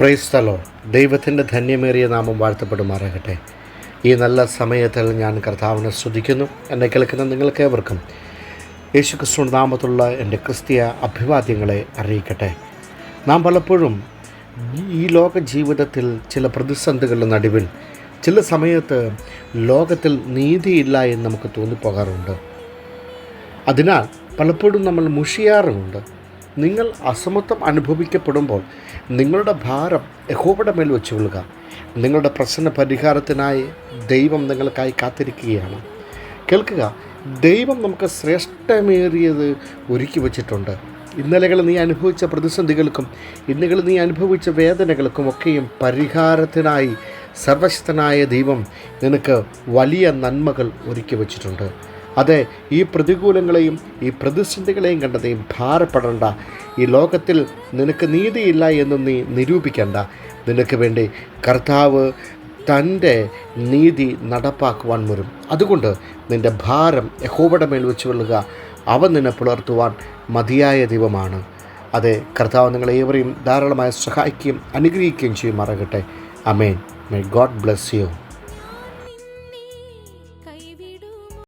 പ്രൈസ്തലോ ദൈവത്തിന്റെ ധന്യമേറിയ നാമം വാഴ്ത്തപ്പെടുമാറാകട്ടെ. ഈ നല്ല സമയത്തിൽ ഞാൻ കർത്താവിനെ സ്തുതിക്കുന്നു. എന്നെ കേൾക്കുന്ന നിങ്ങൾക്കേവർക്കും യേശു ക്രിസ്തു നാമത്തുള്ള എന്റെ ക്രിസ്തീയ അഭിവാദ്യങ്ങളെ അറിയിക്കട്ടെ. നാം പലപ്പോഴും ഈ ലോക ജീവിതത്തിൽ ചില പ്രതിസന്ധികളുടെ നടുവിൽ ചില സമയത്ത് ലോകത്തിൽ നീതിയില്ല എന്ന് നമുക്ക് തോന്നിപ്പോകാറുണ്ട്. അതിനാൽ പലപ്പോഴും നമ്മൾ മുഷിയാറുമുണ്ട്. നിങ്ങൾ അസമത്വം അനുഭവിക്കപ്പെടുമ്പോൾ നിങ്ങളുടെ ഭാരം യഹോവയുടെ മേൽ വെച്ചുകൊള്ളുക നിങ്ങളുടെ പ്രശ്ന പരിഹാരത്തിനായി ദൈവം നിങ്ങൾക്കായി കാത്തിരിക്കുകയാണ്. കേൾക്കുക ദൈവം നമുക്ക് ശ്രേഷ്ഠമേറിയത് ഒരുക്കി വച്ചിട്ടുണ്ട്. ഇന്നലകൾ നീ അനുഭവിച്ച പ്രതിസന്ധികൾക്കും ഇന്നുകൾ നീ അനുഭവിച്ച വേദനകൾക്കും ഒക്കെയും പരിഹാരത്തിനായി സർവശക്തനായ ദൈവം നിനക്ക് വലിയ നന്മകൾ ഒരുക്കി വച്ചിട്ടുണ്ട്. അതെ ഈ പ്രതികൂലങ്ങളെയും ഈ പ്രതിസന്ധികളെയും കണ്ട് നീ ഭാരപ്പെടേണ്ട. ഈ ലോകത്തിൽ നിനക്ക് നീതിയില്ല എന്ന് നീ നിരൂപിക്കേണ്ട. നിനക്ക് വേണ്ടി കർത്താവ് തന്റെ നീതി നടപ്പാക്കുവാൻ വരും. അതുകൊണ്ട് നിന്റെ ഭാരം യഹോബയുടെ മേൽ വെച്ച് കൊള്ളുക. അവൻ നിന്നെ പുലർത്തുവാൻ മതിയായ ദൈവമാണ്. അതെ കർത്താവ് നിങ്ങളെ ഏവരെയും ധാരാളമായി സഹായിക്കുകയും അനുഗ്രഹിക്കുകയും ചെയ്യുമാറാകട്ടെ അമേൻ മൈ ഗോഡ് ബ്ലെസ് യു